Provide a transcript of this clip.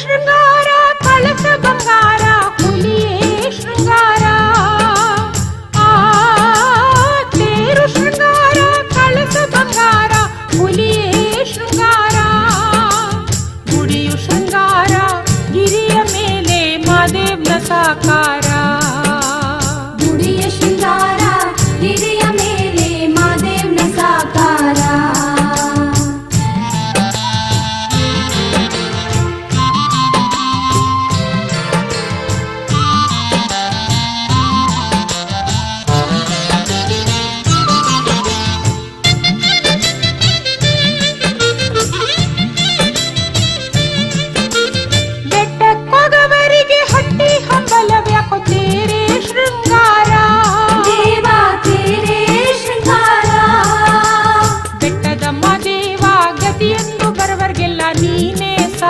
ಶೃಂಗಾರ ಕಳಸ ಬಂಗಾರ, ಹುಲಿಯೇ ಶೃಂಗಾರ. ತೇರು ಶೃಂಗಾರ ಕಳಸ ಬಂಗಾರ, ಹುಲಿಯೇ ಶೃಂಗಾರ. ಗುಡಿಯು ಶೃಂಗಾರ, ಗಿರಿಯ ಮೇಲೆ ಮಾದೇವ್ನ ಸಾಕಾರ. ದೇವ ಗತಿಯೆಂದು ಬರವರ್ಗೆಲ್ಲ ನೀನೆ